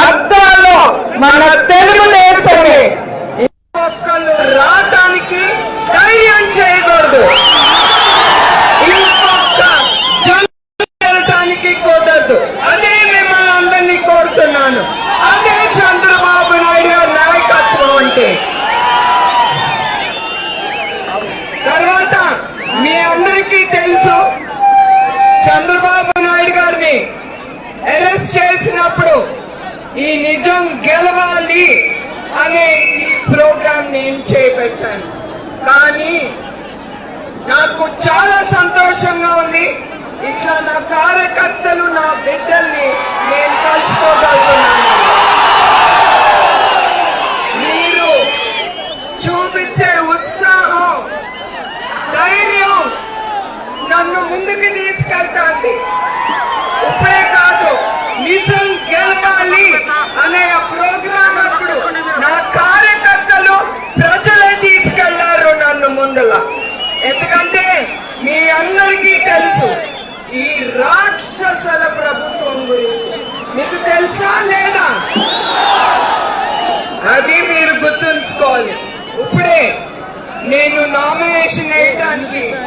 అద్దాలు మన తెలుగుదేశమే ఒక్కళ్ళు రావటానికి ధైర్యం చేయకూడదు. ఇంకొక కుదరదు. అదే మిమ్మల్ని అందరినీ కోరుతున్నాను. అదే చంద్రబాబు నాయుడు గారి నాయకత్వం అంటే. తర్వాత మీ అందరికీ తెలుసు చంద్రబాబు పెట్టాను కానీ నాకు చాలా సంతోషంగా ఉంది. ఇట్లా నా కార్యకర్తలు నా బిడ్డల్ని నేను కలుసుకోగలుగుతున్నాను. నామినేషన్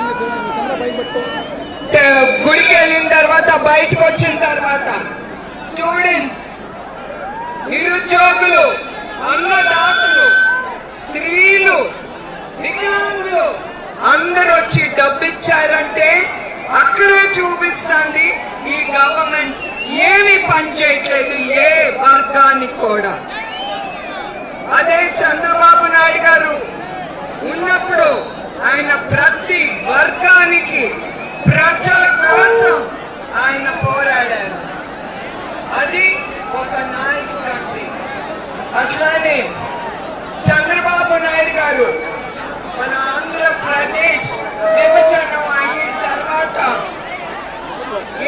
గుడికి వెళ్ళిన తర్వాత బయటకు వచ్చిన తర్వాత స్టూడెంట్స్ నిరుద్యోగులు అన్నదాతలు స్త్రీలు వికలాంగులు అందరూ వచ్చి డబ్బు ఇచ్చారంటే అక్కడే చూపిస్తుంది ఈ గవర్నమెంట్ ఏమి పని చేయట్లేదు ఏ వర్గానికి కూడా. అదే చంద్రబాబు నాయుడు గారు ఉన్నప్పుడు ఆయన ప్రతి వర్గానికి ప్రజల కోసం ఆయన పోరాడారు. అది ఒక నాయకుడు అంటే. అట్లానే చంద్రబాబు నాయుడు గారు మన ఆంధ్రప్రదేశ్ విభజన అయిన తర్వాత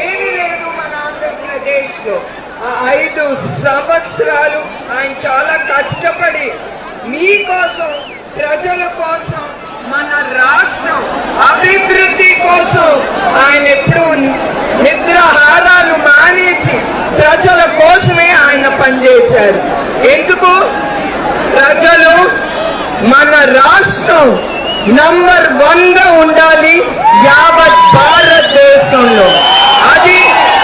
ఏమి లేదు మన ఆంధ్రప్రదేశ్లో ఆ ఐదు సంవత్సరాలు ఆయన చాలా కష్టపడి మీకోసం ప్రజల కోసం మన రాష్ట్రం అభివృద్ధి కోసం ఆయన ఎప్పుడు నిద్రహారాలు మానేసి ప్రజల కోసమే ఆయన పనిచేశారు. ఎందుకు? ప్రజలు మన రాష్ట్రం నంబర్ వన్గా ఉండాలి యావత్ భారతదేశంలో అది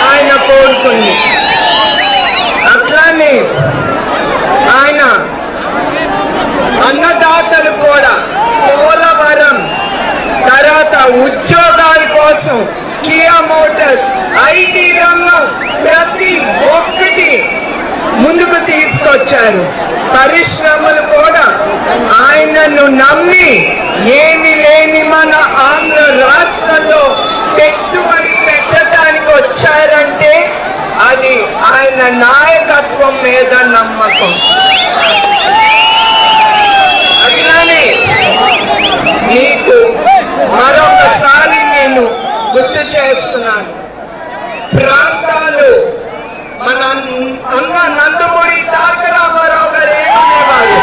ఆయన కోరుకుంది అట్లానే ఆయన అన్నదాతలు కూడా పోలవరం తర్వాత ఉద్యోగాల కోసం సెక్టర్స్ ఐటీ రంగం ప్రతి ఒక్కటి ముందుకు తీసుకొచ్చారు. పరిశ్రమలు కూడా ఆయనను నమ్మి ఏమి లేని మన ఆంధ్ర రాష్ట్రంలో పెట్టుబడి పెట్టడానికి వచ్చారంటే అది ఆయన నాయకత్వం మీద నమ్మకం అట్లానే మీకు మరొకసారి నేను గుర్తు చేస్తున్నాను ప్రాంతాలు మన అన్న నందమూరి తారక రామారావు గారు ఏమనేవారు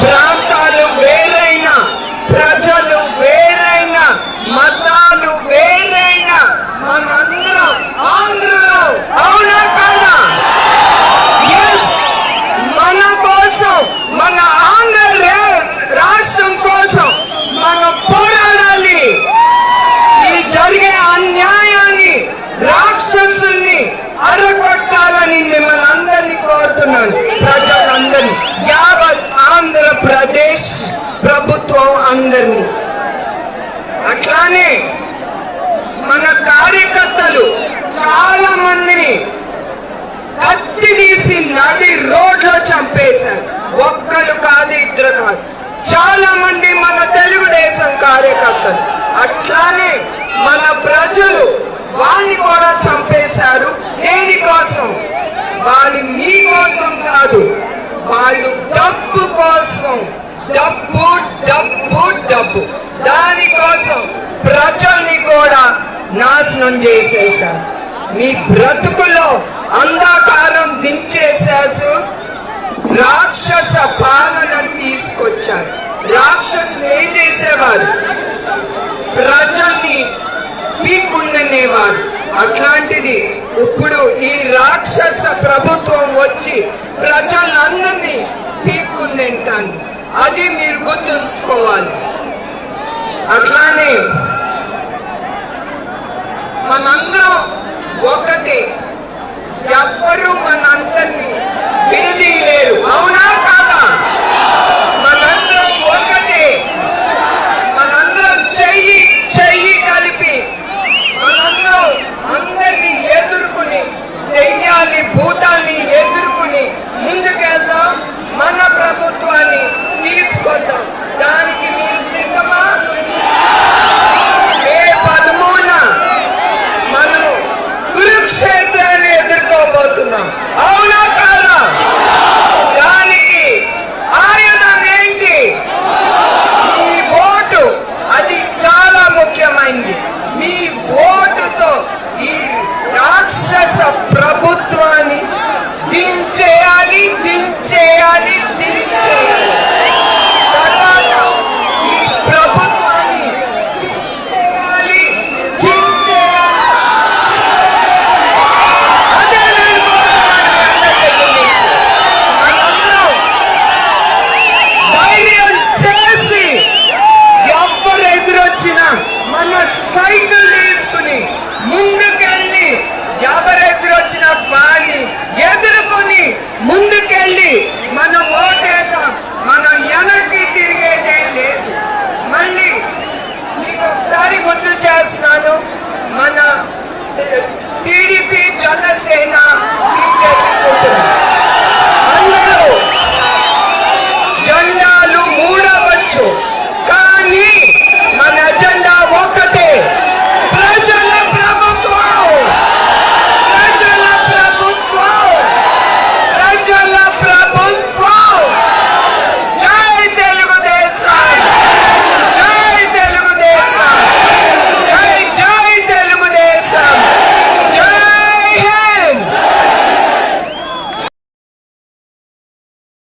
ప్రాంతాలు వేరైనా ప్రజలు వేరైనా మతాలు వేరైనా మనందరం ఆంధ్రలో అవునా కాదా Yes! మన కోసం మన ఆంధ్ర రే- రాష్ట్రం కోసం మనం పోరాడాలి ఈ జరిగే అన్యాయాన్ని రాక్షసుల్ని అరగొట్టాలని మిమ్మల్ని అందరినీ కోరుతున్నాను ప్రజలందరినీ యావత్ ఆంధ్రప్రదేశ్ ప్రభుత్వం అందరినీ. అట్లానే మన కార్యకర్తలు చాలా మందిని కత్తి తీసి నడి రోడ్లో చంపేశారు. ఒక్కరు కాదు ఇద్దరు కాదు. చాలా మంది మన తెలుగుదేశం కార్యకర్తలు. అట్లానే మన ప్రజలు వాళ్ళని కూడా చంపేశారు. దేనికోసం? వాళ్ళు మీ కోసం కాదు. వాళ్ళు డబ్బు కోసం డబ్బు డబ్బు డబ్బు. దానికోసం ప్రజల్ని కూడా నాశనం చేసేశారు. మీ బ్రతుకులో ఇప్పుడు ఈ రాక్షస ప్రభుత్వం వచ్చి ప్రజలందరినీ పీక్కుందింటాను అది మీరు గుర్తుంచుకోవాలి. అట్లానే మనందరం ఒకటి. ఎవ్వరూ మనందరినీ విడదీయలేరు. అవునా